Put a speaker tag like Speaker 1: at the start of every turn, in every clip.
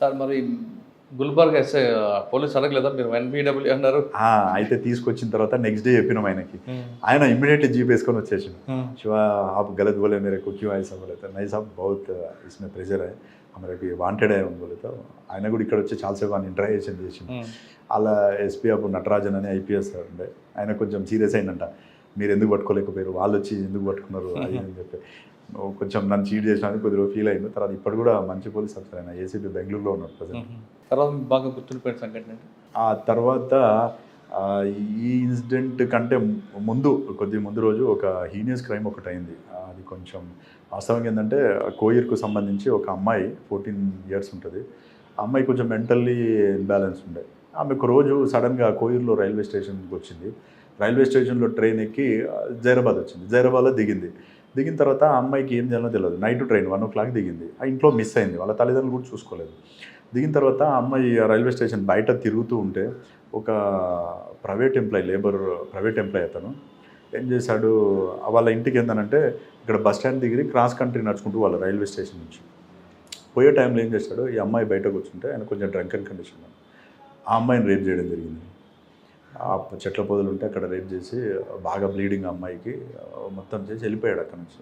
Speaker 1: Sir మరి Gulbarg SI police అడగలేదా? మీరు ఎన్బిడబ్ల్యూ అన్నారు.
Speaker 2: అయితే తీసుకొచ్చిన తర్వాత నెక్స్ట్ డే చెప్పిన ఆయనకి. ఆయన ఇమ్మీడియట్లీ జీప్ వేసుకొని వచ్చేసి శివ ఆప్ గలత్ బోలే మీరు కుక్యూ ఐ సబ్ బోలేతా నై సాబ్ బౌత్ ఇస్మే ప్రెజర్ హై హమరేకి వాంటెడ్ అయ్యి బోలేతా ఆయన కూడా ఇక్కడ వచ్చి చాలాసేపు ఆయన ఇంటరాక్షన్ చేసింది అలా ఎస్పీ అప్పుడు నటరాజన్ అని ఐపీఎస్ ఉండే. ఆయన కొంచెం సీరియస్ అయిందంట మీరు ఎందుకు పట్టుకోలేకపోయారు? వాళ్ళు వచ్చి ఎందుకు పట్టుకున్నారు? అని చెప్పి. కొంచెం నన్ను చీట్ చేసినందుకు కొద్దిగా ఫీల్ అయింది. తర్వాత ఇప్పుడు కూడా మంచి పోలీస్ ఆఫీసర్ ఆయన ఏసీపీ బెంగళూరులో ఉన్నాడు ప్రజెంట్.
Speaker 1: తర్వాత బాగా గుర్తుండిపోయిన సంఘటన
Speaker 2: ఆ తర్వాత ఈ ఇన్సిడెంట్ కంటే ముందు కొద్ది ముందు రోజు ఒక హీనియస్ క్రైమ్ ఒకటి అయింది. అది కొంచెం వాస్తవంగా ఏంటంటే కోయిర్కు సంబంధించి ఒక అమ్మాయి ఫోర్టీన్ ఇయర్స్ ఉంటుంది. ఆ అమ్మాయి కొంచెం మెంటల్లీ ఇన్బ్యాలెన్స్ ఉండే. ఆమె ఒక రోజు సడన్గా కోయిర్లో రైల్వే స్టేషన్కి వచ్చింది. రైల్వే స్టేషన్లో ట్రైన్ ఎక్కి జైరాబాద్ వచ్చింది. జైరాబాద్లో దిగింది. దిగిన తర్వాత ఆ అమ్మాయికి ఏం చేయాలో తెలియదు night train one o'clock దిగింది. ఆ ఇంట్లో మిస్ అయింది. వాళ్ళ తల్లిదండ్రులు కూడా చూసుకోలేదు. దిగిన తర్వాత ఆ అమ్మాయి రైల్వే స్టేషన్ బయట తిరుగుతూ ఉంటే ఒక private employee labour private employee అతను ఏం చేశాడు? వాళ్ళ ఇంటికి ఏంటనంటే ఇక్కడ బస్ స్టాండ్ దిగి క్రాస్ కంట్రీ నడుచుకుంటూ వాళ్ళ రైల్వే స్టేషన్ నుంచి. పోయే టైంలో ఏం చేశాడు? ఈ అమ్మాయి బయటకు కూర్చుంటే ఆయన కొంచెం డ్రంక్ అండ్ కండిషన్. ఆ అమ్మాయిని రేప్ చేయడం జరిగింది. ఆ చెట్ల పొదలు ఉంటే అక్కడ రేప్ చేసి బాగా బ్లీడింగ్ అమ్మాయికి మొత్తం చేసి వెళ్ళిపోయాడు అక్కడ నుంచి.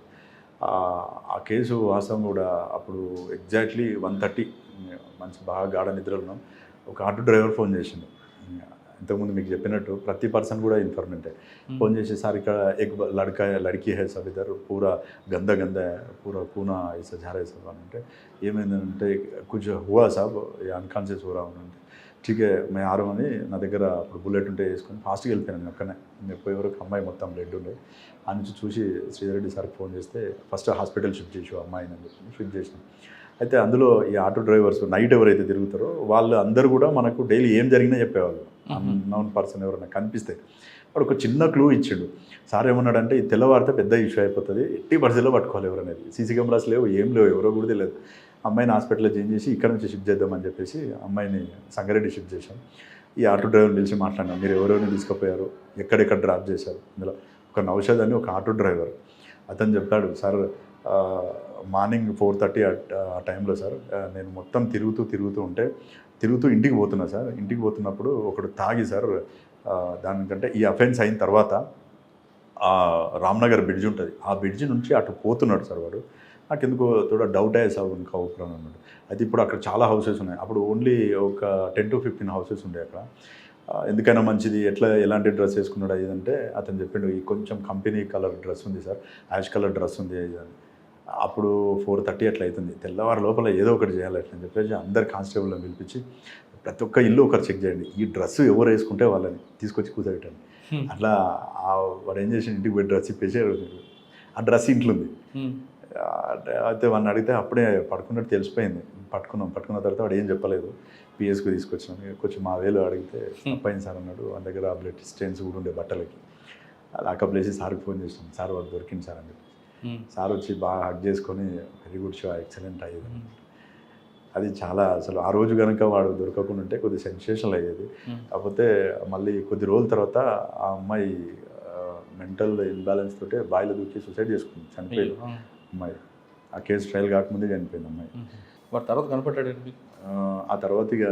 Speaker 2: ఆ కేసు వాసం కూడా అప్పుడు ఎగ్జాక్ట్లీ వన్ థర్టీ మంచి బాగా గాఢ నిద్రలో ఉన్నాం. ఒక ఆటో డ్రైవర్ ఫోన్ చేసిండు. ఇంతకుముందు మీకు చెప్పినట్టు ప్రతి పర్సన్ కూడా ఇన్ఫర్మెంటే. ఫోన్ చేసేసారి ఇక్కడ ఎక్ లడక లడికి హే సార్ ఇద్దరు పూరా గంద గంద పూరా కూనా ఇసా జారే సార్ అని అంటే ఏమైందంటే కొంచెం హువా సాబ్ అన్కాన్షియస్ హురా అని అంటే టీకే మేము ఆరు అని నా దగ్గర అప్పుడు బుల్లెట్ ఉంటే వేసుకొని ఫాస్ట్గా వెళ్తాను నేను ఒక్కనే నేను వరకు అమ్మాయి మొత్తం బ్లడ్ ఉండే. ఆ నుంచి చూసి శ్రీధరెడ్డి సార్ ఫోన్ చేస్తే ఫస్ట్ హాస్పిటల్ షిఫ్ట్ చేసి అమ్మాయిని అని చెప్పి షిఫ్ట్ చేసినాం. అయితే అందులో ఈ ఆటో డ్రైవర్స్ నైట్ ఎవరైతే తిరుగుతారో వాళ్ళు అందరూ కూడా మనకు డైలీ ఏం జరిగినా చెప్పేవాళ్ళు. నౌన్ పర్సన్ ఎవరైనా కనిపిస్తే. వాడు ఒక చిన్న క్లూ ఇచ్చిండు. సార్ ఏమన్నాడంటే ఈ తెల్లవారితే పెద్ద ఇష్యూ అయిపోతుంది. ఎట్టి పరిస్థితిలో పట్టుకోవాలి ఎవరనేది. సీసీ కెమెరాస్ లేవు ఏం లేవు ఎవరో కూడా తెలియదు. అమ్మాయిని హాస్పిటల్లో చేంజ్ చేసి ఇక్కడ నుంచి షిఫ్ట్ చేద్దామని చెప్పేసి అమ్మాయిని సంగారెడ్డి షిఫ్ట్ చేశాం. ఈ ఆటో డ్రైవర్ని పిలిచి మాట్లాడినాం. మీరు ఎవరెవరిని తీసుకుపోయారు? ఎక్కడెక్కడ డ్రాప్ చేశారు? ఇందులో ఒక నౌషద్ అని ఒక ఆటో డ్రైవర్. అతను చెప్పాడు సార్ మార్నింగ్ ఫోర్ థర్టీ ఆ టైంలో సార్ నేను మొత్తం తిరుగుతూ తిరుగుతూ ఉంటే తిరుగుతూ ఇంటికి పోతున్నా సార్. ఇంటికి పోతున్నప్పుడు ఒకడు తాగి సార్ దానికంటే ఈ అఫెన్స్ అయిన తర్వాత రామ్నగర్ బ్రిడ్జ్ ఉంటుంది. ఆ బ్రిడ్జ్ నుంచి అటు పోతున్నాడు సార్ వాడు. నాకు ఎందుకో తోడ డౌట్ అయ్యే సార్ ఇంకా ఊపిరాను అన్నాడు అయితే ఇప్పుడు అక్కడ చాలా హౌసెస్ ఉన్నాయి. అప్పుడు ఓన్లీ ఒక టెన్ టు ఫిఫ్టీన్ హౌసెస్ ఉండే అక్కడ. ఎందుకైనా మంచిది ఎట్లా ఎలాంటి డ్రెస్ వేసుకున్నాడు అంటే అతను చెప్పిండు ఈ కొంచెం కంపెనీ కలర్ డ్రెస్ ఉంది సార్ యాష్ కలర్ డ్రెస్ ఉంది అని. అప్పుడు ఫోర్ థర్టీ అట్లా అవుతుంది తెల్లవారు లోపల ఏదో ఒకటి చేయాలి అట్లా అని చెప్పేసి అందరు కానిస్టేబుల్ని పిలిపించి ప్రతి ఒక్క ఇల్లు ఒకరు చెక్ చేయండి. ఈ డ్రెస్ ఎవరు వేసుకుంటే వాళ్ళని తీసుకొచ్చి కూర్చోబెట్టండి అట్లా వాడు ఏం చేసి ఇంటికి పోయి డ్రెస్ ఇప్పేసి ఆ డ్రెస్ ఇంట్లో ఉంది. అయితే వాడిని అడిగితే అప్పుడే పడుకున్నట్టు తెలిసిపోయింది. పట్టుకున్నాం. పట్టుకున్న తర్వాత వాడు ఏం చెప్పలేదు. పిఎస్కి తీసుకొచ్చినాం. కొంచెం మా వేలు అడిగితే తప్పైంది సార్ అన్నాడు వాళ్ళ దగ్గర బ్లడ్ స్టెయిన్స్ కూడా ఉండే బట్టలకి. లాకప్ లేసి సార్కి ఫోన్ చేసినాం. సార్ వాడు దొరికింది సార్ అని చెప్పి. సార్ వచ్చి బాగా హక్ చేసుకొని వెరీ గుడ్ షో ఎక్సలెంట్ అయ్యేది. అది చాలా అసలు ఆ రోజు కనుక వాడు దొరకకుండా ఉంటే కొద్ది సెన్సేషనల్ అయ్యేది. కాకపోతే మళ్ళీ కొద్ది రోజుల తర్వాత ఆ అమ్మాయి మెంటల్ ఇన్బ్యాలెన్స్ తోటే బాయిలో దూకి సూసైడ్ చేసుకుంది. చనిపోయింది. అమ్మాయి. ఆ కేసు ట్రయల్ కాకముందే చనిపోయింది అమ్మాయి.
Speaker 1: వాడు తర్వాత కనపడ్డాడు మీకు
Speaker 2: ఆ, తర్వాత ఇక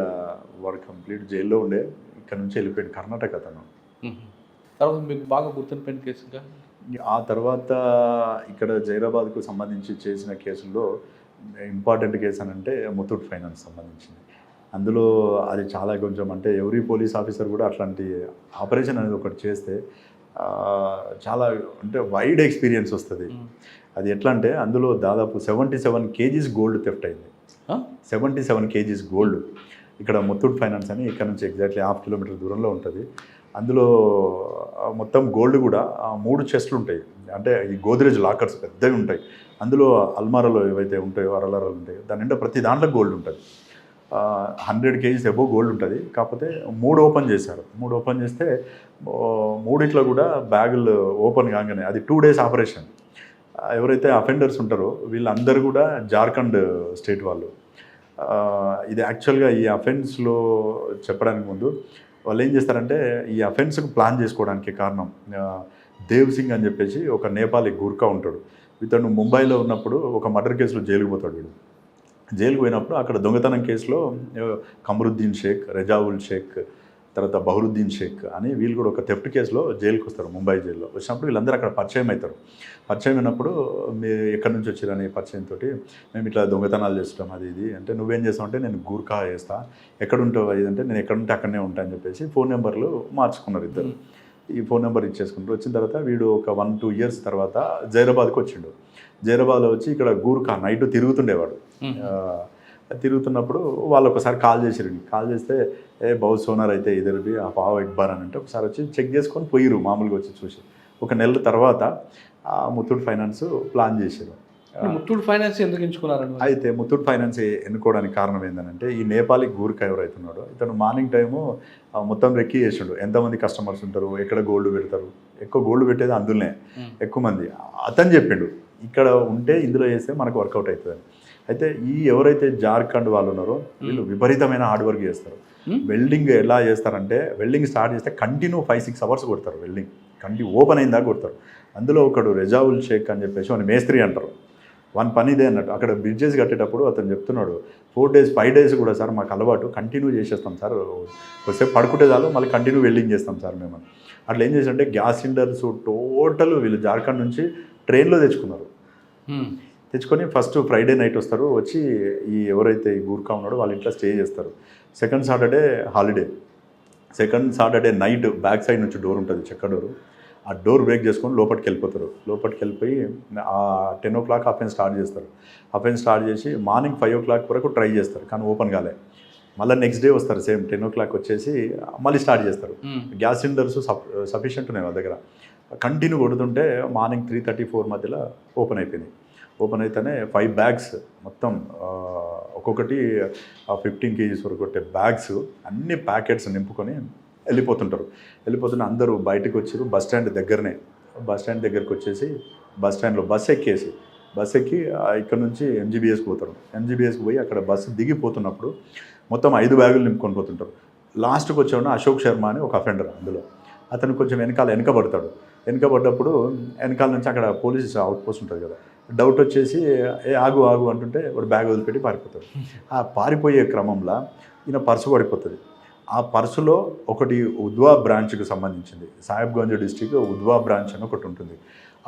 Speaker 2: వాడు కంప్లీట్ జైల్లో ఉండే ఇక్కడ నుంచి వెళ్ళిపోయాడు కర్ణాటక అతను.
Speaker 1: తర్వాత మీకు బాగా గుర్తుండిపోయిన కేసు
Speaker 2: ఆ తర్వాత ఇక్కడ జైరాబాద్కు సంబంధించి చేసిన కేసుల్లో ఇంపార్టెంట్ కేసు అని అంటే ముత్తూట్ ఫైనాన్స్ సంబంధించింది. అందులో అది చాలా కొంచెం అంటే ఎవరీ పోలీస్ ఆఫీసర్ కూడా అట్లాంటి ఆపరేషన్ అనేది ఒకటి చేస్తే చాలా అంటే వైడ్ ఎక్స్పీరియన్స్ వస్తుంది. అది ఎట్లా అంటే అందులో దాదాపు seventy seven kgs gold theft అయింది. Seventy seven kgs gold. ఇక్కడ ముత్తూట్ ఫైనాన్స్ అని ఇక్కడ నుంచి ఎగ్జాక్ట్లీ హాఫ్ కిలోమీటర్ దూరంలో ఉంటుంది. అందులో మొత్తం గోల్డ్ కూడా మూడు చెస్ట్లు ఉంటాయి. అంటే ఈ గోద్రేజ్ లాకర్స్ పెద్దవి ఉంటాయి. అందులో అల్మారాలో ఏవైతే ఉంటాయో అరలరాలు ఉంటాయో దాని నిండా ప్రతి దాంట్లో గోల్డ్ ఉంటుంది. హండ్రెడ్ కేజీస్ ఎబో గోల్డ్ ఉంటుంది. కాకపోతే మూడు ఓపెన్ చేశారు. మూడు ఓపెన్ చేస్తే మూడిట్లో కూడా బ్యాగులు ఓపెన్ కాగానే అది టూ డేస్ ఆపరేషన్. ఎవరైతే అఫెండర్స్ ఉంటారో వీళ్ళందరూ కూడా జార్ఖండ్ స్టేట్ వాళ్ళు. ఇది యాక్చువల్గా ఈ అఫెన్స్లో చెప్పడానికి ముందు వాళ్ళు ఏం చేస్తారంటే ఈ అఫెన్స్కు ప్లాన్ చేసుకోవడానికి కారణం దేవ్ సింగ్ అని చెప్పేసి ఒక నేపాలీ గూర్ఖా ఉంటాడు. ఇతను ముంబైలో ఉన్నప్పుడు ఒక మర్డర్ కేసులో జైలుకు పోతాడు వీడు. జైలుకు పోయినప్పుడు అక్కడ దొంగతనం కేసులో కమరుద్దీన్ షేక్ రెజావుల్ షేక్ తర్వాత బహరుద్దీన్ షేక్ అని వీళ్ళు కూడా ఒక థెఫ్ట్ కేసులో జైలుకి వస్తారు ముంబై జైల్లో. వచ్చినప్పుడు వీళ్ళందరూ అక్కడ పరిచయం అవుతారు. పరిచయం అయినప్పుడు మీరు ఎక్కడి నుంచి వచ్చారని పరిచయం తోటి మేము ఇట్లా దొంగతనాలు చేస్తాం అది ఇది అంటే నువ్వేం చేస్తావు అంటే నేను గూర్ఖా చేస్తా ఎక్కడ ఉంటావు అది అంటే నేను ఎక్కడ ఉంటే అక్కడనే ఉంటా అని చెప్పేసి ఫోన్ నెంబర్లు మార్చుకున్నారు ఇద్దరు. ఈ ఫోన్ నెంబర్ ఇచ్చేసుకుంటారు. వచ్చిన తర్వాత వీడు ఒక వన్ టూ ఇయర్స్ తర్వాత జైరాబాద్కి వచ్చిండు. జైరాబాద్లో వచ్చి ఇక్కడ గూర్ఖా నైట్ తిరుగుతుండేవాడు. తిరుగుతున్నప్పుడు వాళ్ళు ఒకసారి కాల్ చేసిరు కాల్ చేస్తే ఏ బహు సోనార్ అయితే ఇద్దరిది ఆ పావు ఇక్బార్ అని అంటే ఒకసారి వచ్చి చెక్ చేసుకొని పోయిరు మామూలుగా వచ్చి చూసి. ఒక నెల తర్వాత ఆ ముత్తూట్ ఫైనాన్స్ ప్లాన్ చేశారు
Speaker 1: ముత్తూట్ ఫైనాన్స్ ఎందుకు ఎంచుకున్నారండి మరి?
Speaker 2: అయితే ముత్తూట్ ఫైనాన్స్ ఎన్నుకోవడానికి కారణం ఏంటంటే ఈ నేపాలి గూర్ఖా ఎవరైతున్నాడో ఇతను మార్నింగ్ టైము మొత్తం రెక్కి చేసిండు. ఎంతమంది కస్టమర్స్ ఉంటారు ఎక్కడ గోల్డ్ పెడతారు? ఎక్కువ గోల్డ్ పెట్టేది అందులోనే. ఎక్కువ మంది. అతను చెప్పిండు ఇక్కడ ఉంటే ఇందులో చేస్తే మనకు వర్కౌట్ అవుతుంది అయితే ఈ ఎవరైతే జార్ఖండ్ వాళ్ళు ఉన్నారో వీళ్ళు విపరీతమైన హార్డ్ వర్క్ చేస్తారు. వెల్డింగ్ ఎలా చేస్తారంటే వెల్డింగ్ స్టార్ట్ చేస్తే కంటిన్యూ ఫైవ్ సిక్స్ అవర్స్ కొడతారు వెల్డింగ్ కంటిన్యూ ఓపెన్ అయిందా కొడతారు. అందులో ఒకడు రెజావుల్ షేక్ అని చెప్పేసి వాడిని మేస్త్రి అంటారు. వన్ పని ఇదే అన్నట్టు. అక్కడ బ్రిడ్జెస్ కట్టేటప్పుడు అతను చెప్తున్నాడు ఫోర్ డేస్ ఫైవ్ డేస్ కూడా సార్ మాకు అలవాటు. కంటిన్యూ చేసేస్తాం సార్. కొద్దిసేపు పడుకుంటే చాలు మళ్ళీ కంటిన్యూ వెల్డింగ్ చేస్తాం సార్ మేము. అట్లా ఏం చేశారంటే గ్యాస్ సిలిండర్స్ టోటల్ వీళ్ళు జార్ఖండ్ నుంచి ట్రైన్లో తెచ్చుకున్నారు. తెచ్చుకొని ఫస్ట్ ఫ్రైడే నైట్ వస్తారు. వచ్చి ఈ ఎవరైతే ఈ గూర్ఖా ఉన్నాడో వాళ్ళ ఇంట్లో స్టే చేస్తారు. Second Saturday holiday second Saturday night back side నుంచి డోర్ ఉంటుంది చెక్క డోరు ఆ డోర్ బ్రేక్ చేసుకొని లోపలికి వెళ్ళిపోతారు. లోపలికి వెళ్ళిపోయి ఆ ten o'clock open start చేస్తారు. అఫెన్ స్టార్ట్ చేసి మార్నింగ్ ఫైవ్ ఓ క్లాక్ వరకు ట్రై చేస్తారు. కానీ ఓపెన్ కాలే. మళ్ళీ నెక్స్ట్ డే వస్తారు సేమ్ టెన్ ఓ క్లాక్ వచ్చేసి మళ్ళీ స్టార్ట్ చేస్తారు. గ్యాస్ సిలిండర్స్ సఫ్ సఫిషియెంట్ ఉన్నాయి వాళ్ళ దగ్గర. కంటిన్యూ కొడుతుంటే మార్నింగ్ త్రీ థర్టీ ఫోర్ మధ్యలో ఓపెన్ అయిపోయింది ఓపెన్ అయితేనే ఫైవ్ బ్యాగ్స్ మొత్తం ఆ, ఒక్కొక్కటి ఫిఫ్టీన్ కేజీస్ వరకు కొట్టే బ్యాగ్స్ అన్ని ప్యాకెట్స్ నింపుకొని వెళ్ళిపోతుంటారు. వెళ్ళిపోతున్న అందరూ బయటకు వచ్చారు బస్ స్టాండ్ దగ్గరనే. బస్ స్టాండ్ దగ్గరకు వచ్చేసి బస్ స్టాండ్లో బస్ ఎక్కేసి బస్ ఎక్కి ఇక్కడ నుంచి ఎంజీబీఎస్కి పోతారు. ఎంజీబీఎస్కి పోయి అక్కడ బస్సు దిగిపోతున్నప్పుడు మొత్తం ఐదు బ్యాగులు నింపుకొని పోతుంటారు. లాస్ట్కి వచ్చేవాడు అశోక్ శర్మ అని ఒక అఫెండర్ అందులో. అతను కొంచెం వెనకాల వెనకబడతాడు. వెనకబడ్డప్పుడు వెనకాల నుంచి అక్కడ పోలీస్ అవుట్ పోస్ట్ ఉంటుంది కదా. డౌట్ వచ్చేసి ఏ ఆగు ఆగు అంటుంటే వాడు బ్యాగ్ వదిలిపెట్టి పారిపోతాడు. ఆ పారిపోయే క్రమంలో ఈయన పర్సు పడిపోతుంది. ఆ పర్సులో ఒకటి ఉద్వా బ్రాంచ్కు సంబంధించింది. సాహెబ్గంజ్ డిస్టిక్ ఉద్వా బ్రాంచ్ అని ఒకటి ఉంటుంది.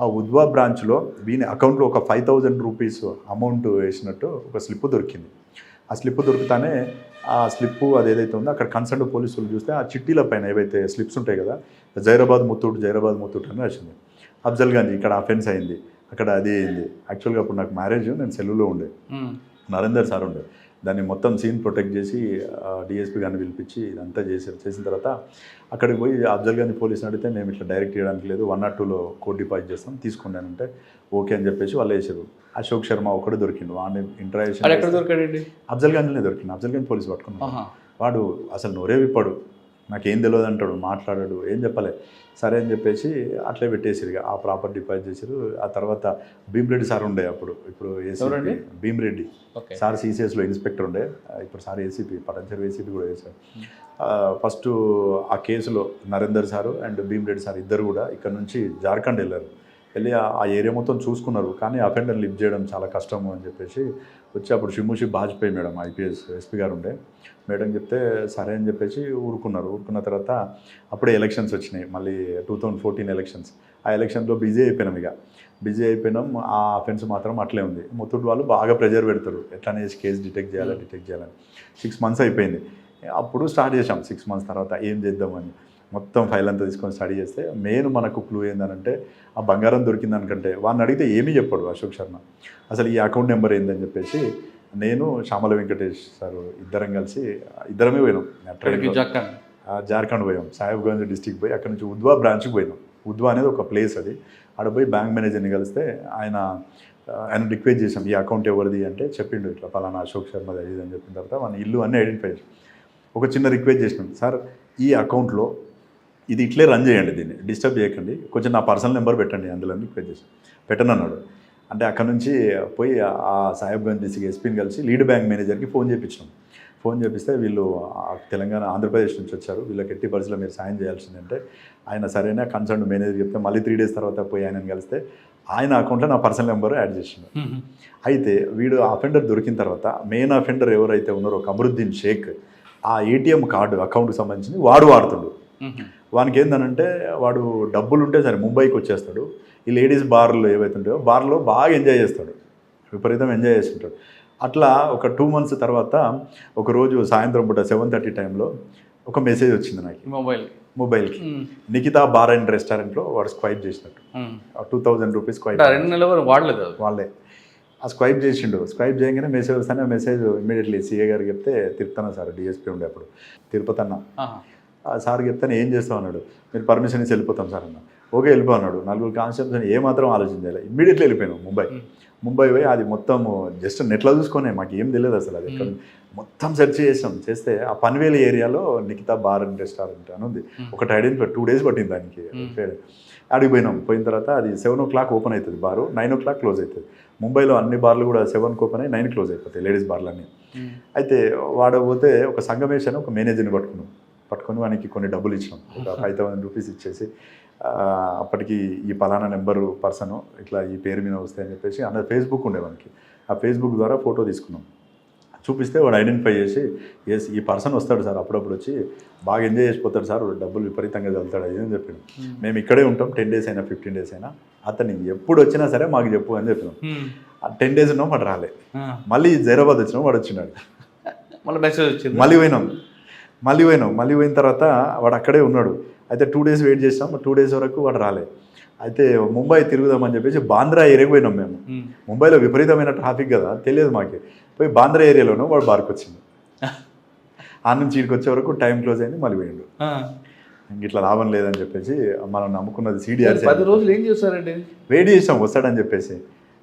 Speaker 2: ఆ ఉద్వా బ్రాంచ్లో వీని అకౌంట్లో ఒక ఫైవ్ థౌజండ్ రూపీస్ అమౌంట్ వేసినట్టు ఒక స్లిప్ దొరికింది. ఆ స్లిప్ దొరుకుతానే ఆ స్లిప్ అది ఏదైతే ఉందో అక్కడ కన్సర్న్ పోలీసులు చూస్తే ఆ చిట్టీల పైన ఏవైతే స్లిప్స్ ఉంటాయి కదా జైరాబాద్ ముత్తూట్ జైరాబాద్ ముత్తూట్ అని వచ్చింది అఫ్జల్గంజ్ ఇక్కడ అఫెన్స్ అయింది అక్కడ అది అయింది. యాక్చువల్గా అప్పుడు నాకు మ్యారేజ్ నేను సెల్లులో ఉండే. నరేందర్ సార్ ఉండే. దాన్ని మొత్తం సీన్ ప్రొటెక్ట్ చేసి డిఎస్పీ గారిని పిలిపించి ఇదంతా చేశారు. చేసిన తర్వాత అక్కడికి పోయి అఫ్జల్ గాంధీ పోలీసుని అడిగితే మేము ఇట్లా డైరెక్ట్ చేయడానికి లేదు వన్ నాట్ టూలో కోడ్ డిపాజిట్ చేస్తాం తీసుకున్నానంటే ఓకే అని చెప్పేసి వాళ్ళు వేసారు అశోక్ శర్మ ఒకటి దొరికిండు. వాడిని ఇంటరాక్షన్
Speaker 1: దొరికాడండి?
Speaker 2: అఫ్జల్ గంజ్లోనే దొరికింది అఫ్జల్ గంజ్ పోలీసు పట్టుకున్నాడు.
Speaker 1: ఆహా.
Speaker 2: వాడు అసలు నోరే విప్పాడు నాకేం తెలియదు అంటాడు. మాట్లాడాడు. ఏం చెప్పలే? సరే అని చెప్పేసి అట్లే పెట్టేసిరు ఇక. ఆ ప్రాపర్ డిపాజిట్ చేసారు ఆ తర్వాత భీమిరెడ్డి సార్ ఉండే అప్పుడు. ఇప్పుడు? ఏసీపీ భీమిరెడ్డి.
Speaker 1: ఓకే.
Speaker 2: సార్ సీసీఎస్లో ఇన్స్పెక్టర్ ఉండే. ఇప్పుడు సార్ ఏసీపీ పటంచర్ ఏసీపీ కూడా వేశారు ఫస్ట్ ఆ కేసులో Narender sir and Bhimireddy sir ఇద్దరు కూడా ఇక్కడ నుంచి జార్ఖండ్ వెళ్ళారు. వెళ్ళి ఆ- ఏరియా మొత్తం చూసుకున్నారు. కానీ అఫెండర్ లిఫ్ట్ చేయడం చాలా కష్టము అని చెప్పేసి వచ్చి అప్పుడు షిమ్ముషి బాజ్పేయి మేడం ఐపీఎస్ ఎస్పీ గారు ఉండే. మేడం చెప్తే సరే అని చెప్పేసి ఊరుకున్నారు. ఊరుకున్న తర్వాత అప్పుడే ఎలక్షన్స్ వచ్చినాయి. మళ్ళీ టూ థౌజండ్ ఫోర్టీన్ ఎలక్షన్స్. ఆ ఎలక్షన్లో బిజీ అయిపోయినాం ఇక. బిజీ అయిపోయినాం. ఆ అఫెన్స్ మాత్రం అట్లే ఉంది. ముత్తూట్ వాళ్ళు బాగా ప్రెజర్ పెడతారు. ఎట్లానేసి కేసు డిటెక్ట్ చేయాలి డిటెక్ట్ చేయాలని సిక్స్ మంత్స్ అయిపోయింది. అప్పుడు స్టార్ట్ చేసాం సిక్స్ మంత్స్ తర్వాత ఏం చేద్దామని. మొత్తం ఫైల్ అంతా తీసుకొని స్టడీ చేస్తే మెయిన్ మనకు క్లూ ఏందనంటే ఆ బంగారం దొరికిందనుకంటే వాడిని అడిగితే ఏమీ చెప్పాడు అశోక్ శర్మ. అసలు ఈ అకౌంట్ నెంబర్ ఏందని చెప్పేసి నేను శ్యామల వెంకటేష్ సార్ ఇద్దరం కలిసి ఇద్దరమే పోయినాం. జార్ఖండ్? పోయాం సాహెబ్గంజ్ డిస్టిక్ పోయి అక్కడ నుంచి ఉద్వా బ్రాంచ్కి పోయినాం. ఉద్వా అనేది ఒక ప్లేస్ అది. ఆడ పోయి బ్యాంక్ మేనేజర్ని కలిస్తే ఆయన ఆయన రిక్వెస్ట్ చేసాం ఈ అకౌంట్ ఎవరిది? అంటే చెప్పిండు ఇట్లా పలానా అశోక్ శర్మది అది అని చెప్పిన తర్వాత మన ఇల్లు అన్నీ ఐడెంటిఫై చేసాం ఒక చిన్న రిక్వెస్ట్ చేసినాం సార్ ఈ అకౌంట్లో ఇది ఇట్లే రన్ చేయండి దీన్ని. డిస్టర్బ్ చేయకండి. కొంచెం నా పర్సనల్ నెంబర్ పెట్టండి అందులో చేసాం పెట్టను అన్నాడు. అంటే అక్కడ నుంచి పోయి ఆ సాహెబ్గంజ్ డిస్టిక్ ఎస్పీని కలిసి లీడ్ బ్యాంక్ మేనేజర్కి ఫోన్ చేయించినాం ఫోన్ చేపిస్తే వీళ్ళు తెలంగాణ ఆంధ్రప్రదేశ్ నుంచి వచ్చారు. వీళ్ళకి ఎట్టి పరిస్థితుల్లో మీరు సాయం చేయాల్సిందంటే ఆయన సరైన కన్సర్న్ మేనేజర్ చెప్తే మళ్ళీ త్రీ డేస్ తర్వాత పోయి ఆయనని కలిస్తే ఆయన అకౌంట్లో నా పర్సనల్ నెంబర్ యాడ్ చేసిండు. అయితే వీడు అఫెండర్ దొరికిన తర్వాత మెయిన్ అఫెండర్ ఎవరైతే ఉన్నారో కమరుద్దీన్ షేక్ ఆ ఏటీఎం కార్డు అకౌంట్కి సంబంధించి వాడు వాడుతుండు. వానికి ఏందనంటే వాడు డబ్బులు ఉంటే సరే ముంబైకి వచ్చేస్తాడు ఈ లేడీస్ బార్లు ఏవైతే ఉంటాయో బార్లో బాగా ఎంజాయ్ చేస్తాడు. విపరీతం ఎంజాయ్ చేస్తుంటాడు. అట్లా ఒక టూ మంత్స్ తర్వాత ఒక రోజు సాయంత్రం పూట సెవెన్ థర్టీ టైంలో ఒక మెసేజ్ వచ్చింది నాకు.
Speaker 1: మొబైల్
Speaker 2: మొబైల్కి. నిఖితా బార్ అండ్ రెస్టారెంట్లో వాడు స్క్వైప్ చేసినట్టు. టూ థౌజండ్ రూపీస్ స్క్వైప్
Speaker 1: రెండు నెలల వాడలేదు
Speaker 2: వాళ్ళే. ఆ స్క్వైప్ చేసిండు. స్క్వైప్ చేయగానే మెసేజ్ వస్తానే మెసేజ్ ఇమీడియట్లీ సీఏ గారికి చెప్తే తిరుపతన్న సార్ డిఎస్పీ ఉండే అప్పుడు. తిరుపతి అన్న సార్ చెప్తాను ఏం చేస్తాం అన్నాడు. మీరు పర్మిషన్ ఇచ్చి వెళ్ళిపోతాం సార్ అన్న. ఓకే వెళ్ళిపో అన్నాడు. నలుగురు కాన్స్టెప్ట్స్ ఏమాత్రం ఆలోచించాలి ఇమ్మీడియట్లీ వెళ్ళిపోయాను ముంబై. ముంబై పోయి అది మొత్తం జస్ట్ నెట్లో చూసుకొని మాకు ఏం తెలియదు అసలు అది. మొత్తం సెర్చ్ చేసాం చేస్తే ఆ పన్వేలి ఏరియాలో నిఖితా బార్ అండ్ రెస్టారెంట్ అని ఉంది. ఒకటి ఐడెంటిఫై టూ డేస్ పట్టింది దానికి. అడిగి పోయినాం. పోయిన తర్వాత అది సెవెన్ ఓ క్లాక్ ఓపెన్ అవుతుంది bar. Nine o'clock close అవుతుంది. ముంబైలో అన్ని బార్లు కూడా సెవెన్కి ఓపెన్ అయ్యి నైన్ క్లోజ్ అయిపోతాయి లేడీస్ బార్లు అన్నీ అయితే వాడు పోతే ఒక సంగమేష్ అని ఒక మేనేజర్ని పట్టుకున్నాం. పట్టుకొని వానికి కొన్ని డబ్బులు ఇచ్చినాం. ఒక ఫైవ్ థౌసండ్ రూపీస్ ఇచ్చేసి అప్పటికి ఈ పలానా నెంబరు పర్సన్ ఇట్లా ఈ పేరు మీద వస్తాయని చెప్పేసి అన్న ఫేస్బుక్ ఉండే వానికి. ఆ ఫేస్బుక్ ద్వారా ఫోటో తీసుకున్నాం. చూపిస్తే వాడు ఐడెంటిఫై చేసి ఎస్ ఈ పర్సన్ వస్తాడు సార్ అప్పుడప్పుడు వచ్చి బాగా ఎంజాయ్ చేసిపోతాడు సార్ డబ్బులు విపరీతంగా చదువుతాడు అది అని చెప్పాను. మేము ఇక్కడే ఉంటాం టెన్ డేస్ అయినా ఫిఫ్టీన్ డేస్ అయినా అతను ఎప్పుడు వచ్చినా సరే మాకు చెప్పు అని చెప్పినాం. ఆ టెన్ డేస్ ఉన్నాం వాడు రాలే. మళ్ళీ జైరాబాద్ వచ్చినాం వాడు వచ్చినాడు.
Speaker 1: మళ్ళీ మెసేజ్ వచ్చింది?
Speaker 2: మళ్ళీ పోయినాం. మళ్ళీ పోయినాం మళ్ళీ పోయిన తర్వాత వాడు అక్కడే ఉన్నాడు. అయితే టూ డేస్ వెయిట్ చేసాం టూ డేస్ వరకు వాడు రాలే. అయితే ముంబై తిరుగుదామని చెప్పేసి బాంద్రా ఏరియాకి పోయినాం మేము. ముంబైలో విపరీతమైన ట్రాఫిక్ కదా తెలియదు మాకు. పోయి బాంద్రా ఏరియాలోనూ వాడు బార్కి వచ్చింది ఆ నుంచి ఇక్కడికి వచ్చే వరకు టైం క్లోజ్ అయింది మళ్ళీ పోయిండు. ఇట్లా లాభం లేదని చెప్పేసి మనం నమ్ముకున్నది సీడీఆర్
Speaker 1: పది రోజులు ఏం చేశారండి?
Speaker 2: వెయిట్ చేసాం వస్తాడని చెప్పేసి.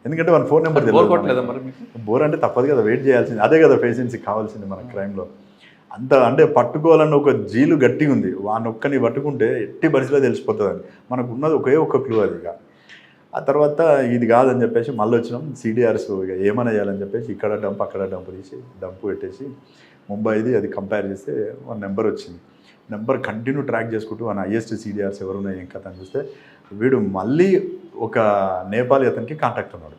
Speaker 2: ఎందుకంటే వాళ్ళ ఫోన్ నెంబర్
Speaker 1: బోర్
Speaker 2: అంటే తప్పదు కదా వెయిట్ చేయాల్సింది. అదే కదా పేషెన్సీ కావాల్సింది మన క్రైమ్లో అంత అంటే పట్టుకోవాలన్న ఒక జీలు గట్టిగా ఉంది. వాని ఒక్కని పట్టుకుంటే ఎట్టి పరిస్థితిలో తెలిసిపోతుందని మనకు ఉన్నది ఒకే ఒక్క క్లూ అది ఇక. ఆ తర్వాత ఇది కాదని చెప్పేసి మళ్ళీ వచ్చినాం. సిడిఆర్స్ ఇక ఏమైనా చేయాలని చెప్పేసి ఇక్కడ డంప్ అక్కడ డంప్ తీసి డంప్ పెట్టేసి ముంబైది అది కంపేర్ చేస్తే వన్ నెంబర్ వచ్చింది. నెంబర్ కంటిన్యూ ట్రాక్ చేసుకుంటూ మన హైయెస్ట్ సిడిఆర్స్ ఎవరున్నాయి ఏం కథ అని చూస్తే వీడు మళ్ళీ ఒక నేపాలీ అతనికి కాంటాక్ట్ ఉన్నాడు.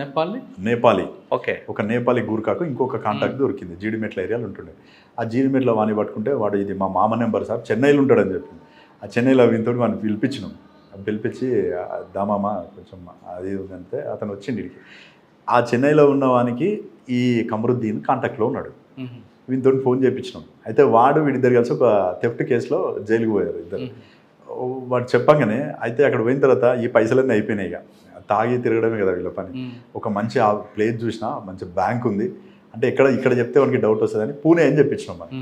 Speaker 1: నేపాల్ని
Speaker 2: నేపాలీ
Speaker 1: ఓకే
Speaker 2: ఒక నేపాలీ గూర్ఖాకు ఇంకొక కాంటాక్ట్ దొరికింది జీడిమెట్ల ఏరియాలో ఉంటుండే. ఆ జీడిమెట్ల వాణి పట్టుకుంటే వాడు ఇది మా మామ నెంబర్ సార్ చెన్నైలో ఉంటాడని చెప్పింది ఆ చెన్నైలో వీనితో వాడిని పిలిపించినాం. పిలిపించి "ఆ, దామామ కొంచెం అది ఉందంటే అతను వచ్చిండి ఇడికి. ఆ చెన్నైలో ఉన్న వానికి ఈ కమరుద్దీన్ కాంటాక్ట్లో ఉన్నాడు. వీనితో ఫోన్ చేయించినాం అయితే వాడు వీడిద్దరు కలిసి ఒక థెఫ్ట్ కేసులో జైలుకి పోయారు ఇద్దరు. వాడు చెప్పంగానే అయితే అక్కడ పోయిన తర్వాత ఈ పైసలన్నీ అయిపోయినాయి ఇక. తాగి తిరగడమే కదా వీళ్ళ పని. ఒక మంచి ఆ ప్లేస్ చూసినా మంచి బ్యాంక్ ఉంది. అంటే ఇక్కడ ఇక్కడ చెప్తే వానికి డౌట్ వస్తుందని పూణే అని చెప్పించినాం మనం.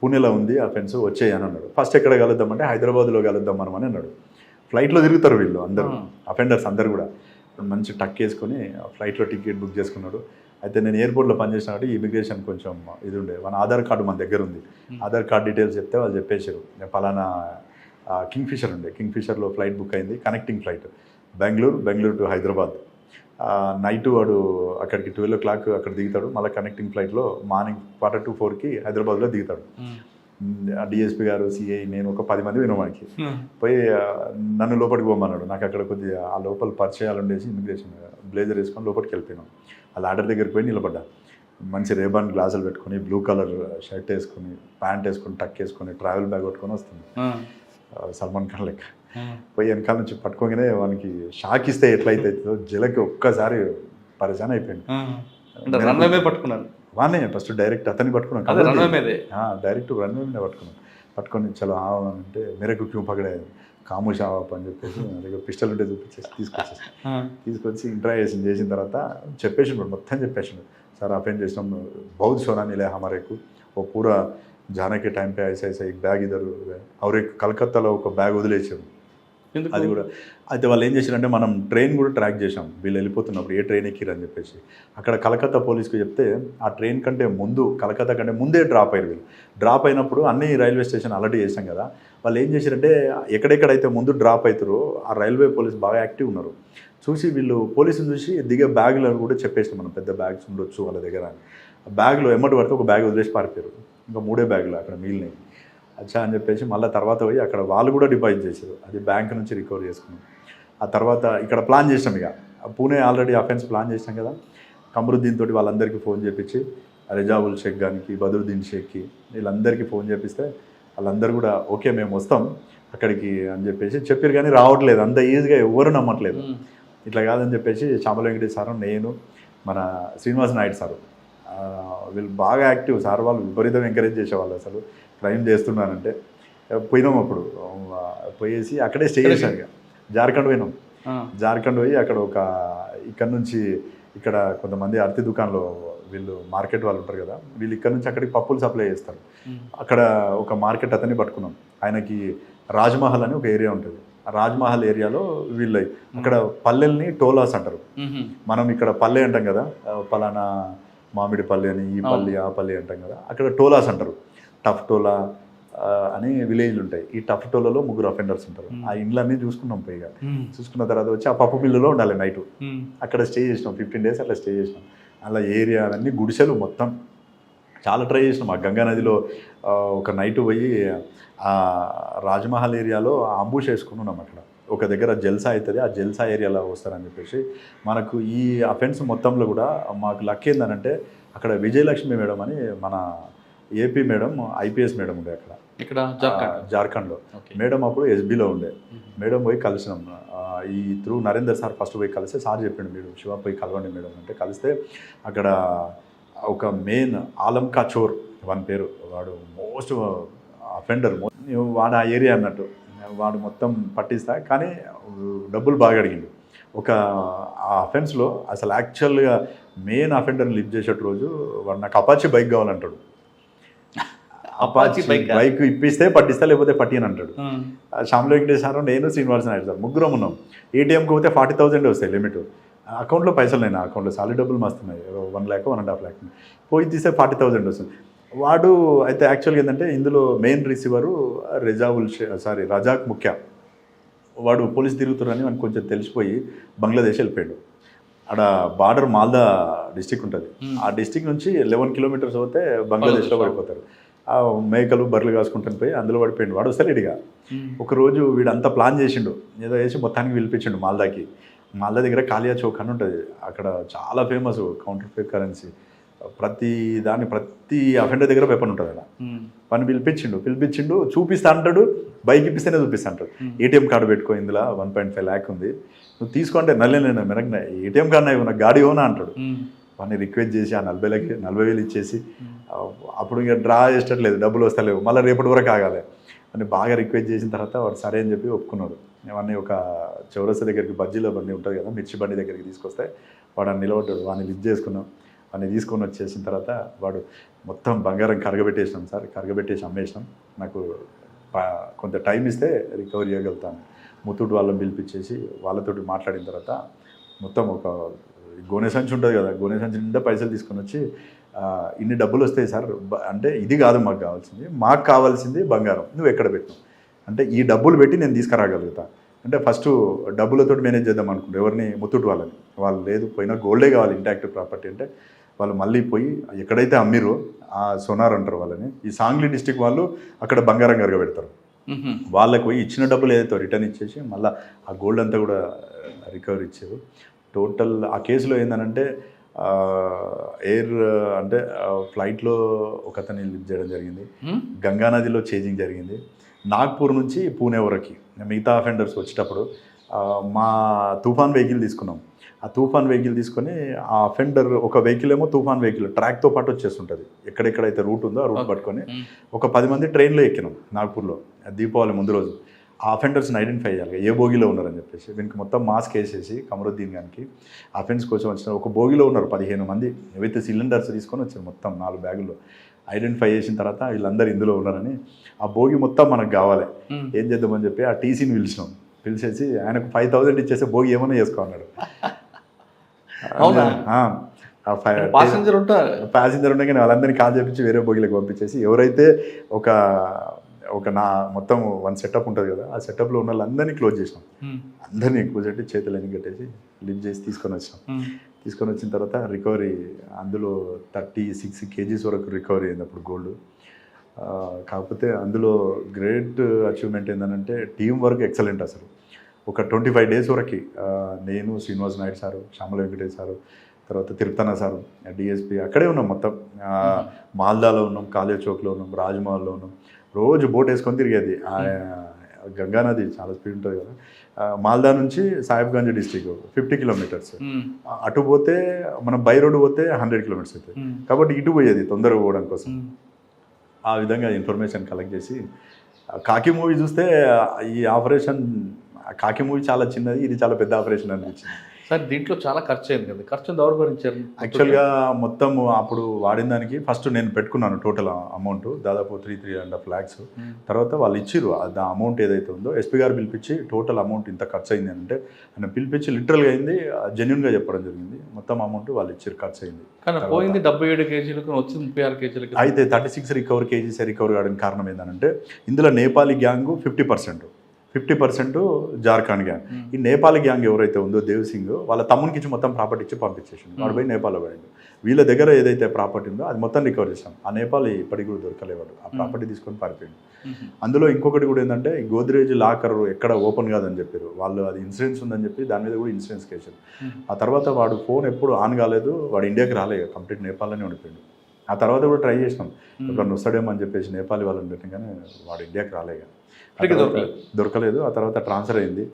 Speaker 2: పూణేలో ఉంది ఆ ఫ్రెండ్స్ వచ్చేయి అని అన్నాడు. ఫస్ట్ ఎక్కడ కలుద్దామంటే హైదరాబాద్లో కలుద్దాం మనం అని అన్నాడు. ఫ్లైట్లో తిరుగుతారు వీళ్ళు అందరూ. అఫెండర్స్ అందరు కూడా. మంచి టక్ వేసుకొని ఫ్లైట్లో టికెట్ బుక్ చేసుకున్నాడు. అయితే నేను ఎయిర్పోర్ట్లో పనిచేసిన కాబట్టి ఇమిగ్రేషన్ కొంచెం ఇది ఉండే. మన ఆధార్ కార్డు మన దగ్గర ఉంది. ఆధార్ కార్డ్ డీటెయిల్స్ చెప్తే వాళ్ళు చెప్పేశారు. నేను పలానా కింగ్ ఫిషర్ ఉండే. కింగ్ ఫిషర్లో ఫ్లైట్ బుక్ అయింది. Connecting flight. Bengaluru Bengaluru to Hyderabad. Night వాడు అక్కడికి ట్వెల్వ్ ఓ క్లాక్ అక్కడ దిగుతాడు. మళ్ళీ కనెక్టింగ్ ఫ్లైట్లో మార్నింగ్ క్వార్టర్ టు ఫోర్కి హైదరాబాద్లో దిగుతాడు. డిఎస్పీ గారు సిఐ నేను ఒక పది మంది మనకి
Speaker 1: ఉమ్.
Speaker 2: పోయి నన్ను లోపలికి పోమన్నాడు. నాకు అక్కడ కొద్దిగా ఆ లోపల పరిచయాలు ఉండేసి ఇమిగ్రేషన్ బ్లేజర్ వేసుకొని లోపలికి వెళ్ళిపోయినాం. ఆ లాడర్ దగ్గరికి పోయి నిలబడ్డా. మంచి రేబాన్ గ్లాసులు పెట్టుకొని బ్లూ కలర్ షర్ట్ వేసుకొని ప్యాంట్ వేసుకొని టక్ వేసుకొని ట్రావెల్ బ్యాగ్ పట్టుకొని వస్తుంది. సల్మాన్ ఖాన్ లెక్క. పోయి వెనకాల నుంచి పట్టుకోగానే వానికి షాక్ ఇస్తే ఎట్లయితే జిలకి ఒక్కసారి పరిచయం అయిపోయింది.
Speaker 1: పట్టుకున్నాను.
Speaker 2: వానే ఫస్ట్ డైరెక్ట్ అతన్ని
Speaker 1: పట్టుకున్నాను.
Speaker 2: డైరెక్ట్ రన్వే మీద. పట్టుకున్నాను. పట్టుకొని చలో ఆవాలంటే మేరకు క్యూ పగడే కాము షాప్ అని చెప్పేసి దగ్గర పిస్టల్ ఉంటే చూపించేసి తీసుకొచ్చేసి. తీసుకొచ్చి ఇంట్రాగేషన్ చేసిన తర్వాత చెప్పేసిండు మొత్తం చెప్పేసిండు. సార్ అఫెండ్ చేసినాం? బౌద్ధ సోనాని లే హమరేకు. ఓ పూరా జానకి టైం పే ఐసా బ్యాగ్ ఇద్దరు అవరే కలకత్తాలో ఒక బ్యాగ్ వదిలేసారు. అది కూడా. అయితే వాళ్ళు ఏం చేశారంటే మనం ట్రైన్ కూడా ట్రాక్ చేసాం వీళ్ళు వెళ్ళిపోతున్నప్పుడు ఏ ట్రైన్ ఎక్కిరని చెప్పేసి. అక్కడ కలకత్తా పోలీస్కి చెప్తే ఆ ట్రైన్ కంటే ముందు కలకత్తా కంటే ముందే డ్రాప్ అయ్యారు వీళ్ళు. డ్రాప్ అయినప్పుడు అన్ని రైల్వే స్టేషన్ అలర్ట్ చేశాం కదా. వాళ్ళు ఏం చేశారంటే ఎక్కడెక్కడైతే ముందు డ్రాప్ అవుతారో ఆ రైల్వే పోలీస్ బాగా యాక్టివ్ ఉన్నారు. చూసి వీళ్ళు పోలీసులు చూసి దిగే బ్యాగులు కూడా చెప్పేసాం మనం పెద్ద బ్యాగ్స్ ఉండొచ్చు వాళ్ళ దగ్గర ఆ బ్యాగ్లో ఎమ్మటి పడితే ఒక బ్యాగ్ వదిలేసి పారిపోయారు. ఇంకా మూడే బ్యాగులు అక్కడ మిగిలినాయి. అచ్చా అని చెప్పేసి మళ్ళీ తర్వాత పోయి అక్కడ వాళ్ళు కూడా డిపాజిట్ చేశారు. అది బ్యాంక్ నుంచి రికవర్ చేసుకున్నాం. ఆ తర్వాత ఇక్కడ ప్లాన్ చేసినాం ఇక. పూణే ఆల్రెడీ అఫెన్స్ ప్లాన్ చేసినాం కదా. కమరుద్దీన్ తోటి వాళ్ళందరికీ ఫోన్ చేపించి రిజాబుల్ షేక్ గానికి బదరుద్దీన్ షేక్కి వీళ్ళందరికీ ఫోన్ చేపిస్తే వాళ్ళందరూ కూడా ఓకే మేము వస్తాం అక్కడికి అని చెప్పేసి చెప్పారు కానీ రావట్లేదు. అంత ఈజీగా ఎవరు నమ్మట్లేదు. ఇట్లా కాదని చెప్పేసి చామల వెంకటేష్ సారు నేను మన శ్రీనివాస్ నాయుడు సారు. వీళ్ళు బాగా యాక్టివ్ సార్ వాళ్ళు విపరీతం ఎంకరేజ్ చేసేవాళ్ళు అసలు. క్రైమ్ చేస్తున్నానంటే పోయినాం అప్పుడు. పోయేసి అక్కడే స్టే చేశాం ఇక. జార్ఖండ్ పోయినాం. జార్ఖండ్ పోయి అక్కడ ఒక ఇక్కడ నుంచి ఇక్కడ కొంతమంది అరటి దుకాణంలో వీళ్ళు మార్కెట్ వాళ్ళు ఉంటారు కదా వీళ్ళు ఇక్కడ నుంచి అక్కడికి పప్పులు సప్లై చేస్తారు. అక్కడ ఒక మార్కెట్ అతన్ని పట్టుకున్నాం. ఆయనకి రాజ్మహల్ అని ఒక ఏరియా ఉంటుంది. ఆ రాజ్మహల్ ఏరియాలో వీళ్ళు అక్కడ పల్లెల్ని టోలాస్ అంటారు. మనం ఇక్కడ పల్లె అంటాం కదా పలానా మామిడి పల్లె అని ఈ పల్లి ఆ పల్లి అంటాం కదా అక్కడ టోలాస్ అంటారు. టఫ్ టోలా ఆ, అని విలేజ్లు ఉంటాయి. ఈ టఫ్ టోలలో ముగ్గురు అఫెండర్స్ ఉంటారు. ఆ ఇండ్లన్నీ చూసుకున్నాం పైగా. చూసుకున్న తర్వాత వచ్చి ఆ పప్పు మిల్లులో ఉండాలి నైట్. అక్కడ స్టే చేసినాం. ఫిఫ్టీన్ డేస్ అట్లా స్టే చేసినాం. అలా ఏరియా అన్నీ గుడిసెలు మొత్తం. చాలా ట్రై చేసినాం. ఆ గంగా నదిలో ఆ, ఒక నైట్ పోయి ఆ రాజ్మహల్ ఏరియాలో అంబుష్ వేసుకుని ఉన్నాం అక్కడ. ఒక దగ్గర జల్సా అవుతుంది. ఆ జల్సా ఏరియాలో వస్తారని చెప్పేసి మనకు ఈ అఫెన్స్ మొత్తంలో కూడా మాకు లక్ ఏంటంటే అక్కడ విజయలక్ష్మి మేడం అని మన ఏపీ మేడం ఐపీఎస్ మేడం ఉండే అక్కడ.
Speaker 1: ఇక్కడ
Speaker 2: జార్ఖండ్లో. మేడం అప్పుడు ఎస్బీలో ఉండే. మేడం పోయి కలిసినాం. ఈ త్రూ నరేందర్ సార్ ఫస్ట్ పోయి కలిస్తే సార్ చెప్పిండు మీరు శివ పోయి కలవండి మేడం అంటే కలిస్తే అక్కడ ఒక మెయిన్ ఆలం కాచోర్ వాని పేరు. వాడు మోస్ట్ అఫెండర్. వాడు ఆ ఏరియా అన్నట్టు. వాడు మొత్తం పట్టిస్తా కానీ డబ్బులు బాగా అడిగిండు. ఒక ఆ అఫెన్స్లో అసలు యాక్చువల్గా మెయిన్ అఫెండర్ని లిఫ్ట్ చేసేట రోజు వాడు నాకు అపాచి బైక్ కావాలంటాడు.
Speaker 1: ఆ?
Speaker 2: బైక్. ఇప్పిస్తే పట్టిస్తా లేకపోతే పట్టియని అంటాడు. శ్యామల వెంకటేశ్వర నేను శ్రీనివాస నాయుడు సార్ ముగ్గురం ఉన్నాం. ఏటీఎంకి పోతే ఫార్టీ థౌసండ్ వస్తాయి లిమిట్. అకౌంట్లో పైసలు నేను అకౌంట్లో సాలరీ డబ్బులు మస్తున్నాయి. One lakh one and half lakh. పోయి తీస్తే ఫార్టీ థౌసండ్ వస్తుంది. వాడు అయితే యాక్చువల్గా ఏంటంటే ఇందులో main receiver Rezaul sorry Razak ముఖ్య. వాడు పోలీస్ తిరుగుతున్నారని మనకు కొంచెం తెలిసిపోయి బంగ్లాదేశ్ వెళ్ళిపోయాడు. ఆడ బార్డర్ మాల్దా డిస్టిక్ ఉంటుంది. ఆ డిస్టిక్ నుంచి లెవెన్ కిలోమీటర్స్ పోతే బంగ్లాదేశ్లో పడిపోతారు. ఆ మేకలు బర్రెలు కాసుకుంటాను పోయి అందులో పడిపోయిండు. వాడు
Speaker 1: ఉమ్.
Speaker 2: ఒకరోజు వీడు అంతా ప్లాన్ చేసిండు. ఏదో వేసి మొత్తానికి పిలిపించిండు మాల్దాకి. మాల్దా దగ్గర కాలియా చౌక్ అని ఉంటుంది. అక్కడ చాలా ఫేమస్ కౌంటర్ ఫేక్ కరెన్సీ ప్రతి దాని ప్రతి అఫెండర్ దగ్గర వెపన్ ఉంటుంది
Speaker 1: ఉమ్.
Speaker 2: పని పిలిపించిండు. పిలిపించిండు చూపిస్తా అంటాడు బైక్ ఇప్పిస్తేనే చూపిస్తా అంటాడు. ఏటీఎం కార్డు పెట్టుకో ఇందులో వన్ పాయింట్ ఫైవ్ ల్యాక్ ఉంది. నువ్వు తీసుకుంటే నల్లే నేను మెరగన. ఏటీఎం కార్డు నాకు గాడి ఓనా అంటాడు. వాడిని రిక్వెస్ట్ చేసి ఆ నలభై లక్ష నలభై వేలు ఇచ్చేసి అప్పుడు ఇంకా డ్రా చేసేటట్లేదు డబ్బులు వస్తలేవు. మళ్ళీ రేపటి వరకు ఆగాలి. అని బాగా రిక్వెస్ట్ చేసిన తర్వాత వాడు సరే అని చెప్పి ఒప్పుకున్నాడు. అవన్నీ ఒక చౌరస్తా దగ్గరికి బజ్జీల బండి ఉంటుంది కదా మిర్చి బండి దగ్గరికి తీసుకొస్తే వాడు అని నిలబడ్డాడు. వాడిని లిఫ్ట్ చేసుకున్నాం. వాడిని తీసుకొని వచ్చేసిన తర్వాత వాడు మొత్తం బంగారం కరగబెట్టేసినాం సార్. కరగబెట్టేసి అమ్మేసినాం. నాకు కొంత టైం ఇస్తే రికవరీ చేయగలుగుతాను. ముత్తూటి వాళ్ళని పిలిపించేసి వాళ్ళతోటి మాట్లాడిన తర్వాత మొత్తం ఒక గోనె సంచి ఉంటుంది కదా గోనె సంచి నిండా పైసలు తీసుకొని వచ్చి ఇన్ని డబ్బులు వస్తాయి సార్ అంటే ఇది కాదు మాకు కావాల్సింది మాకు కావాల్సింది బంగారం నువ్వు ఎక్కడ పెట్టు అంటే ఈ డబ్బులు పెట్టి నేను తీసుకురాగలుగుతా. అంటే ఫస్ట్ డబ్బులతో మేనేజ్ చేద్దాం అనుకుంటే ఎవరిని ముత్తూట్ వాళ్ళని. వాళ్ళు లేదు పోయినా గోల్డే కావాలి ఇంటాక్ట్ ప్రాపర్టీ అంటే. వాళ్ళు మళ్ళీ పోయి ఎక్కడైతే అమ్మిరో ఆ సోనార్ అంటారు వాళ్ళని ఈ సాంగ్లీ డిస్టిక్ వాళ్ళు అక్కడ బంగారం కరగబెడతారు.
Speaker 1: ఉమ్.
Speaker 2: వాళ్ళకు పోయి ఇచ్చిన డబ్బులు ఏదైతే రిటర్న్ ఇచ్చేసి మళ్ళీ ఆ గోల్డ్ అంతా కూడా రికవర్ ఇచ్చారు. టోటల్ ఆ కేసులో ఏంటంటే ఎయిర్ అంటే ఫ్లైట్లో ఒక అతన్ని లిఫ్ట్ చేయడం జరిగింది
Speaker 1: ఉమ్.
Speaker 2: గంగా నదిలో చేజింగ్ జరిగింది నాగ్పూర్ నుంచి పూణే వరకు మిగతా అఫెండర్స్ వచ్చేటప్పుడు మా తుఫాన్ వెహికల్ తీసుకున్నాం ఆ తుఫాన్ వెహికల్ తీసుకొని ఆ అఫెండర్ ఒక వెహికల్ ఏమో తుఫాన్ వెహికల్ ట్రాక్తో పాటు వచ్చేస్తుంటుంది ఎక్కడెక్కడైతే రూట్ ఉందో ఆ రూట్. పట్టుకొని. ఒక పది మంది ట్రైన్లో ఎక్కినాం నాగ్పూర్లో దీపావళి ముందు రోజు అఫెండర్స్ని ఐడెంటిఫై చేయాలి. ఏ బోగిలో ఉన్నారని చెప్పేసి. దీనికి మొత్తం మాస్క్ వేసేసి కమరుద్దీన్ గానికి అఫెన్స్ కోసం వచ్చిన ఒక బోగిలో ఉన్నారు పదిహేను మంది. ఏవైతే సిలిండర్స్ తీసుకొని వచ్చారు మొత్తం నాలుగు బ్యాగుల్లో. ఐడెంటిఫై చేసిన తర్వాత వీళ్ళందరూ ఇందులో ఉన్నారని ఆ బోగి మొత్తం మనకు కావాలి. ఏం చేద్దామని చెప్పి ఆ టీసీని పిలిచినాం. పిలిచేసి ఆయనకు ఫైవ్ థౌసండ్ ఇచ్చేస్తే భోగి ఏమైనా చేసుకో అన్నాడు.
Speaker 1: పాసెంజర్ ఉంటారు.
Speaker 2: ప్యాసింజర్ ఉండగానే వాళ్ళందరినీ కాల్ చేపించి వేరే బోగిలకు పంపించేసి ఎవరైతే ఒక ఒక నా మొత్తం వన్ సెటప్ ఉంటుంది కదా ఆ సెటప్లో ఉన్న వాళ్ళందరినీ క్లోజ్ చేసినాం
Speaker 1: ఉమ్.
Speaker 2: అందరినీ కూర్చోబెట్టి చేతులన్నీ కట్టేసి లిఫ్ట్ చేసి తీసుకొని వచ్చినాం
Speaker 1: ఉమ్.
Speaker 2: తీసుకొని వచ్చిన తర్వాత రికవరీ అందులో థర్టీ సిక్స్ కేజీస్ వరకు రికవరీ అయింది అప్పుడు గోల్డ్ కాకపోతే అందులో గ్రేట్ అచీవ్మెంట్ ఏంటంటే టీం వర్క్ ఎక్సలెంట్ అసలు ఒక ట్వంటీ ఫైవ్ డేస్ వరకు నేను శ్రీనివాస్ నాయుడు సారు శ్యామల వెంకటేష్ సారు తర్వాత తిరుపతన సారు డిఎస్పి అక్కడే ఉన్నాం మొత్తం. మాల్దాలో ఉన్నాం కాలేజ్ చౌక్లో ఉన్నాం రాజ్మహల్లో ఉన్నాం. రోజు బోట్ వేసుకొని తిరిగేది. గంగానది చాలా స్పీడ్ ఉంటుంది కదా. మాల్దా నుంచి సాహిబ్గంజ్ డిస్టిక్ ఫిఫ్టీ కిలోమీటర్స్. అటు పోతే మనం బై రోడ్ పోతే హండ్రెడ్ కిలోమీటర్స్ అవుతుంది కాబట్టి ఇటు పోయేది తొందరగా పోవడం కోసం. ఆ విధంగా ఇన్ఫర్మేషన్ కలెక్ట్ చేసి కాకి మూవీ చూస్తే ఈ ఆపరేషన్ కాకి మూవీ చాలా చిన్నది ఇది చాలా పెద్ద ఆపరేషన్ అనిపించింది.
Speaker 1: సార్ దీంట్లో చాలా ఖర్చు అయింది కదా. ఖర్చు ఎవరు భరించారు
Speaker 2: యాక్చువల్గా మొత్తం అప్పుడు వాడిన దానికి ఫస్ట్ నేను పెట్టుకున్నాను టోటల్ అమౌంట్ దాదాపు three three and half lakhs తర్వాత వాళ్ళు ఇచ్చిర్రు ఆ అమౌంట్ ఏదైతే ఉందో ఎస్పీ గారు పిలిపించి టోటల్ అమౌంట్ ఇంత ఖర్చు అయింది అంటే ఆయన పిలిపించి లిటరల్గా అయింది జెన్యున్గా చెప్పడం జరిగింది. మొత్తం అమౌంట్ వాళ్ళు ఇచ్చారు ఖర్చు అయింది
Speaker 1: కానీ పోయింది డెబ్బై ఏడు కేజీలకు వచ్చింది ముప్పై ఆరు కేజీలకి.
Speaker 2: అయితే thirty six recover kgs recover కావడానికి కారణం ఏంటంటే ఇందులో Nepali gang fifty percent. Fifty percent Jharkhand gang. ఈ నేపాల్ గ్యాంగ్ ఎవరైతే ఉందో దేవ్ సింగ్ వాళ్ళ తమ్మునికి ఇచ్చి మొత్తం ప్రాపర్టీ ఇచ్చి పంపించేసిండు. వాడు పోయి నేపాల్లో పడిండు. వీళ్ళ దగ్గర ఏదైతే ప్రాపర్టీ ఉందో అది మొత్తం రికవర్ చేసాం ఆ నేపాల్ ఇప్పటికి కూడా దొరకలేవాడు. ఆ ప్రాపర్టీ తీసుకొని పారిపోయింది అందులో ఇంకొకటి కూడా ఏంటంటే ఈ గోద్రేజ్ లాకర్ ఎక్కడ ఓపెన్ కాదని చెప్పారు. వాళ్ళు అది ఇన్సూరెన్స్ ఉందని చెప్పి దాని మీద కూడా ఇన్సూరెన్స్ కేసారు. ఆ తర్వాత వాడు ఫోన్ ఎప్పుడు ఆన్ కాలేదు. వాడు ఇండియాకి రాలేదు. కంప్లీట్ నేపాల్లోనే ఉండిపోయాడు. ఆ తర్వాత కూడా ట్రై చేసినాం. ఎప్పుడన్నా వస్తాడేమో అని చెప్పేసి నేపాలి వాళ్ళని పెట్టిన కానీ వాడు ఇండియాకి
Speaker 1: దొరకలేదు.
Speaker 2: దొరకలేదు. ఆ తర్వాత ట్రాన్స్ఫర్ అయింది.